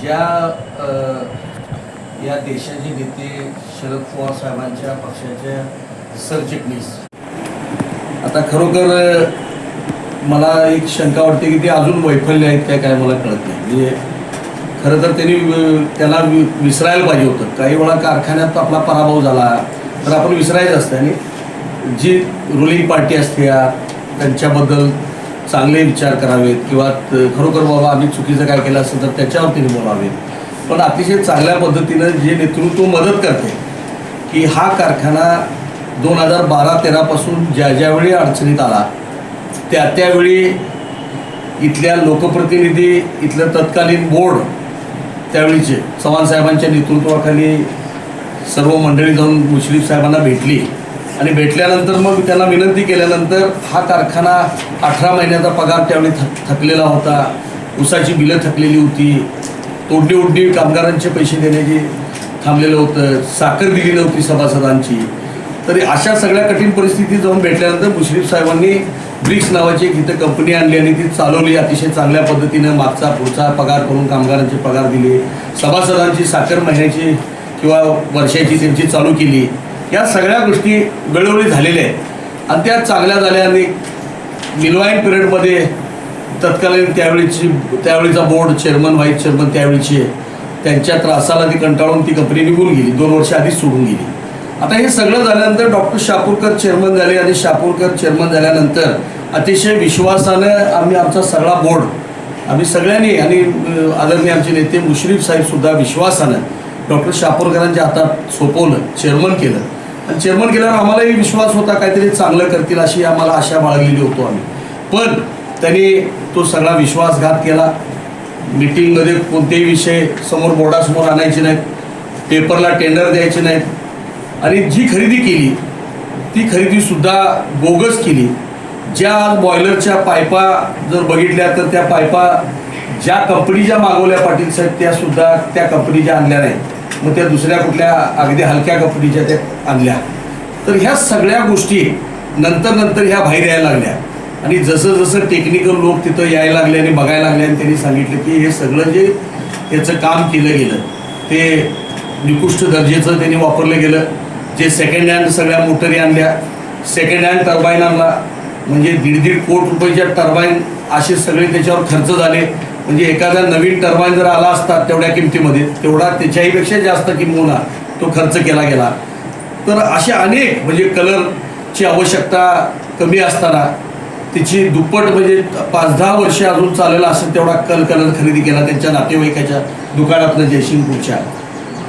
ज्या या देशाचे नेते शरद पवार साहेबांच्या पक्षाच्या सरचिटणीस. आता खरोखर मला एक शंका वाटते की ते अजून वैफल्य आहेत काय काय मला कळत नाही. म्हणजे खरं तर त्यांनी त्याला विसरायला पाहिजे होतं. काही वेळा कारखान्यात आपला पराभव झाला तर आपण विसरायचं असतं. आणि जी रुलिंग पार्टी असते या, त्यांच्याबद्दल चांगले विचार करावेत किंवा त- खरोखर बाबा आम्ही चुकीचं काय केलं असेल तर त्याच्यावर तिने बोलावेत पण अतिशय चांगल्या पद्धतीनं जे नेतृत्व मदत करते की हा कारखाना दोन हजार बारा तेरापासून ज्या ज्यावेळी अडचणीत आला त्या त्यावेळी इथल्या लोकप्रतिनिधी इथलं तत्कालीन बोर्ड त्यावेळीचे चव्हाण साहेबांच्या नेतृत्वाखाली सर्व मंडळी जाऊन मुश्रीफ साहेबांना भेटली. आणि भेटल्यानंतर मग त्यांना विनंती केल्यानंतर हा कारखाना अठरा महिन्याचा पगार त्यावेळी थक थकलेला होता. उसाची बिलं थकलेली होती. तोडणी उडणी कामगारांचे पैसे देण्याची थांबलेलं होतं. साखर दिली नव्हती सभासदांची. तरी अशा सगळ्या कठीण परिस्थितीत जाऊन भेटल्यानंतर मुश्रीफ साहेबांनी ब्रिक्स नावाची एक इथं कंपनी आणली आणि ती चालवली. अतिशय चांगल्या पद्धतीनं मागचा पुढचा पगार करून कामगारांचे पगार दिले. सभासदांची साखर महिन्याची किंवा वर्षाची त्यांची चालू केली. या सगळ्या गोष्टी वेळोवेळी झालेल्या आहेत. आणि त्या चांगल्या झाल्या आणि निलवाईन पिरियडमध्ये तत्कालीन त्यावेळीची त्यावेळीचा बोर्ड चेअरमन व्हाईस चेअरमन त्यावेळीचे त्यांच्या त्रासाला ती कंटाळून ती कंपनी निघून गेली. दोन वर्ष आधीच सोडून गेली. आता हे सगळं झाल्यानंतर डॉक्टर शापूरकर चेअरमन झाले आणि शापूरकर चेअरमन झाल्यानंतर अतिशय विश्वासानं आम्ही आमचा सगळा बोर्ड आम्ही सगळ्यांनी आणि आदरणीय आमचे नेते मुश्रीफ साहेबसुद्धा विश्वासानं डॉक्टर शापूरकरांच्या हातात सोपवलं चेअरमन केलं. चेअरमन केल्यावर आम्हालाही विश्वास होता काहीतरी चांगलं करतील अशी आम्हाला आशा बाळगलेली होतो आम्ही. पण त्यांनी तो सगळा विश्वासघात केला. मीटिंगमध्ये कोणतेही विषय समोर बोर्डासमोर आणायचे नाहीत. पेपरला टेंडर द्यायचे नाहीत. आणि जी खरेदी केली ती खरेदीसुद्धा बोगस केली. ज्या आज बॉयलरच्या पायपा जर बघितल्या तर त्या पायपा ज्या कंपनीच्या मागवल्या पाटील साहेब त्यासुद्धा त्या कंपनीच्या आणल्या नाहीत. मग त्या दुसऱ्या कुठल्या अगदी हलक्या कंपनीच्या त्या आणल्या. तर ह्या सगळ्या गोष्टी नंतर नंतर ह्या बाहेर यायला लागल्या. आणि जसं जसं टेक्निकल लोक तिथं यायला लागले आणि बघायला लागले आणि त्यांनी सांगितलं की हे सगळं जे याचं काम केलं गेलं ते निकृष्ट दर्जेचं त्यांनी वापरलं गेलं. जे सेकंड हँड सगळ्या मोटरी आणल्या सेकंड हँड टर्बाईन आणला. म्हणजे दीड दीड कोट रुपयाच्या टर्बाईन असे सगळे त्याच्यावर खर्च झाले. म्हणजे एखादा नवीन टर्बाईन जर आला असता तेवढ्या किमतीमध्ये तेवढा त्याच्याहीपेक्षा जास्त किंमत तो खर्च केला गेला. तर असे अनेक म्हणजे कलरची आवश्यकता कमी असताना तिची दुप्पट म्हणजे पाच दहा वर्षे अजून चाललेला असेल तेवढा कल कलर खरेदी केला त्यांच्या नातेवाईकाच्या दुकानातनं जयसिंगपूरच्या.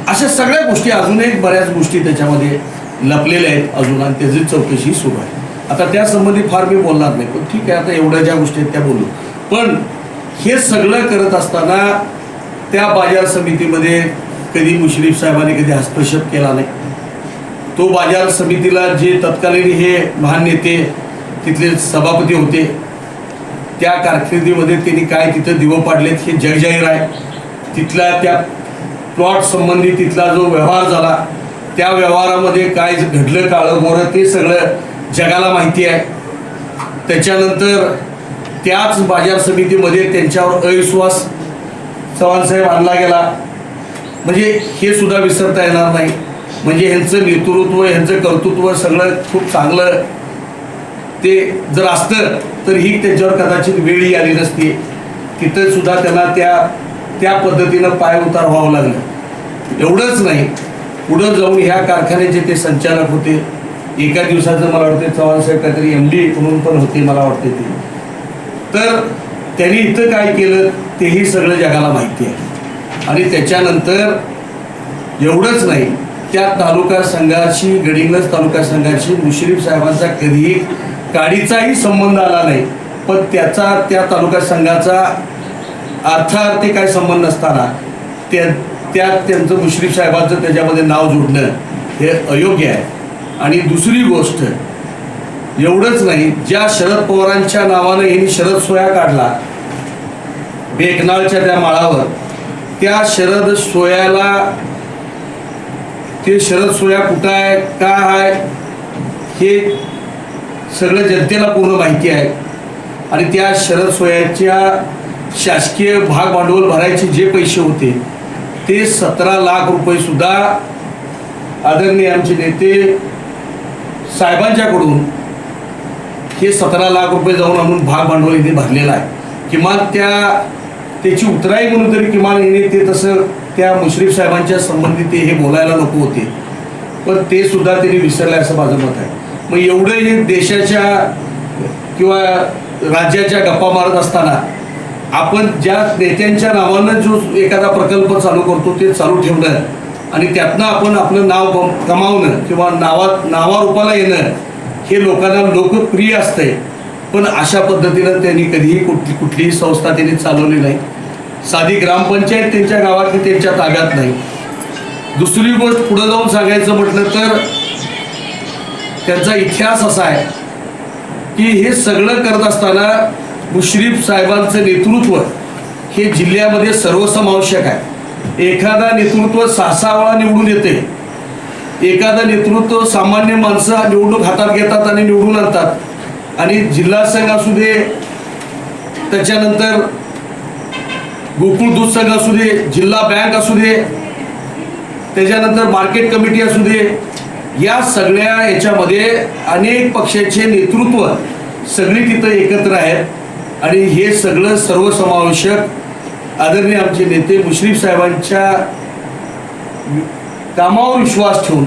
अशा सगळ्या गोष्टी अजूनही बऱ्याच गोष्टी त्याच्यामध्ये लपलेल्या आहेत अजून आणि त्याची चौकशी सुरू आहे. आता त्यासंबंधी फार मी बोलणार नाही पण ठीक आहे आता एवढ्या ज्या गोष्टी आहेत त्या बोलू. पण हे सगळं करत असताना त्या बाजार समितीमध्ये कधी मुश्रीफ साहेबांनी कधी हस्तक्षेप केला नाही. तो बाजार समितीला जे तत्कालीन हे महान नेते तिथले सभापती होते त्या कारकिर्दीमध्ये त्यांनी काय तिथं दिवं पाडलेत हे जगजाहीर आहे तिथल्या त्या प्लॉट संबंधी तिथला जो व्यवहार झाला त्या व्यवहारामध्ये काय घडलं काळं मोरं ते सगळं जगाला माहिती आहे. त्याच्यानंतर त्याच बाजार समितीमध्ये त्यांच्यावर अविश्वास चव्हाणसाहेब आणला गेला. म्हणजे हे सुद्धा विसरता येणार नाही. म्हणजे ह्यांचं नेतृत्व ह्यांचं कर्तृत्व सगळं खूप चांगलं ते जर असतं तर ही त्यांच्यावर कदाचित वेळही आली नसती. तिथं सुद्धा त्यांना त्या त्या पद्धतीनं पाय उतार व्हावं लागलं. एवढंच नाही. पुढं जाऊन ह्या कारखान्याचे ते संचालक होते. एका दिवसाचं मला वाटतं चव्हाणसाहेब काहीतरी एम डी म्हणून पण होते मला वाटते ते. तर त्यांनी इथं काय केलं तेही सगळं जगाला माहिती आहे. आणि त्याच्यानंतर एवढंच नाही त्या तालुका संघाशी गडिंगलज तालुका संघाशी मुश्रीफ साहेबांचा कधीही काडीचाही संबंध आला नाही. पण त्याचा त्या तालुका संघाचा अर्थार्थी काय संबंध नसताना त्या त्यात त्यांचं मुश्रीफ साहेबांचं त्याच्यामध्ये नाव जोडणं हे अयोग्य आहे. आणि दुसरी गोष्ट एवढंच नाही ज्या शरद पवारांच्या नावानं यांनी शरद सोया काढला बेकनाळच्या त्या माळावर त्या शरद सोयाला ते शरद सोया कुठं आहे काय आहे हे सगळं जनतेला पूर्ण माहिती आहे. आणि त्या शरद सोयाच्या शासकीय भाग भांडवल भरायचे जे पैसे होते ते सतरा लाख रुपये सुद्धा आदरणीय आमचे नेते साहेबांच्याकडून हे सतरा लाख रुपये जाऊन आणून भाग भांडवल इथे भरलेलं आहे. किमान त्या त्याची उतराई म्हणून तरी किमान येणे ते तसं त्या मुश्रीफ साहेबांच्या संबंधित ते हे बोलायला नको होते. पण ते सुद्धा त्यांनी विसरलं असं माझं मत आहे. मग एवढं हे देशाच्या किंवा राज्याच्या गप्पा मारत असताना आपण ज्या नेत्यांच्या नावानं जो एखादा प्रकल्प चालू करतो ते चालू ठेवणं आणि त्यातनं आपण आपलं नाव गम- कमावणं किंवा नावात नावारूपाला येणं हे लोकांना लोकप्रिय असतंय. पण अशा पद्धतीनं त्यांनी कधीही कुठली कुठलीही संस्था त्यांनी चालवली नाही. साधी ग्रामपंचायत त्यांच्या गावातली त्यांच्या ताब्यात नाही. दुसरी गोष्ट पुढं जाऊन सांगायचं म्हटलं तर त्यांचा इतिहास असा आहे की हे सगळं करत असताना मुश्रीफ साहेबांचं नेतृत्व हे जिल्ह्यामध्ये सर्वसमावश्यक आहे. एखादा नेतृत्व सहा सहा वेळा निवडून येते एखादा नेतृत्व सामान्य माणसं निवडणूक हातात घेतात आणि निवडून आणतात. आणि जिल्हा संघ असू दे त्याच्यानंतर गोकुळ दूध संघ असू दे जिल्हा बँक असू दे त्याच्यानंतर मार्केट कमिटी असू दे या सगळ्या याच्यामध्ये अनेक पक्षाचे नेतृत्व सगळी तिथं एकत्र आहेत. आणि हे सगळं सर्वसमावेशक आदरणीय आमचे नेते मुश्रीफ साहेबांच्या कामावर विश्वास ठेवून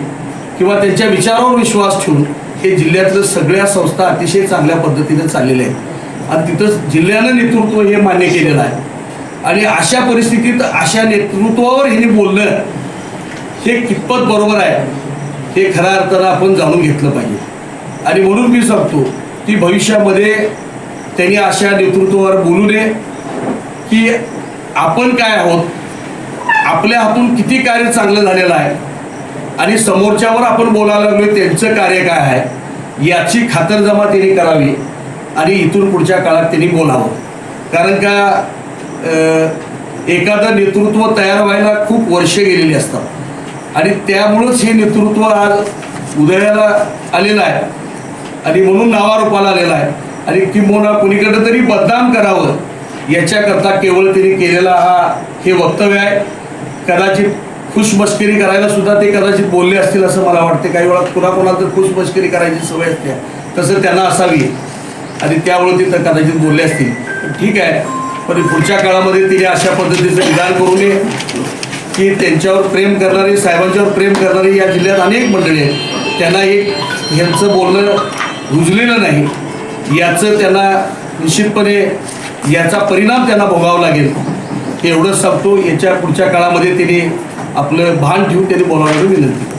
किंवा त्यांच्या विचारावर विश्वास ठेवून हे जिल्ह्यातलं सगळ्या संस्था अतिशय चांगल्या पद्धतीने चाललेल्या आहेत. आणि तिथं जिल्ह्यानं नेतृत्व हे मान्य केलेलं आहे. आणि अशा परिस्थितीत अशा नेतृत्वावर हिने बोलणं हे कितपत बरोबर आहे हे खऱ्या अर्थानं आपण जाणून घेतलं पाहिजे. आणि म्हणून मी सांगतो की भविष्यामध्ये त्यांनी अशा नेतृत्वावर बोलू नये की आपण काय आहोत आपल्या हातून किती कार्य चांगलं झालेलं आहे? आणि समोरच्यावर आपण बोलायला लागलो त्यांचं कार्य काय आहे? याची खातरजमा त्यांनी करावी आणि इथून पुढच्या काळात त्यांनी बोलावं. कारण का एखादं नेतृत्व तयार व्हायला खूप वर्षे गेलेली असतात. आणि त्यामुळंच हे नेतृत्व आज उदयाला आलेलं आहे. आणि म्हणून नावारूपाला आलेला आहे. आणि किंबोना कुणीकडं तरी बदनाम करावं याच्याकरता केवळ त्यांनी केलेला हा हे वक्तव्य आहे. कदाचित खुशमस्करी करायला सुद्धा ते कदाचित बोलले असतील असं मला वाटते. काही वेळा कुणाकोणाला तर खुशमस्करी करायची सवय असते. तसं त्यांना असावी. आणि त्यामुळे ते तर कदाचित बोलले असतील. ठीक आहे. पण पुढच्या काळामध्ये तिने अशा पद्धतीचं विधान करू नये की त्यांच्यावर प्रेम करणारी साहेबांच्यावर प्रेम करणारी या जिल्ह्यात अनेक मंडळी आहेत. त्यांना एक ह्यांचं बोलणं रुजलेलं नाही. याचं त्यांना निश्चितपणे याचा परिणाम त्यांना भोगावा लागेल. एवढंच सांगतो याच्या पुढच्या काळामध्ये त्यांनी आपलं भान ठेवून त्यांनी बोलावण्याची विनंती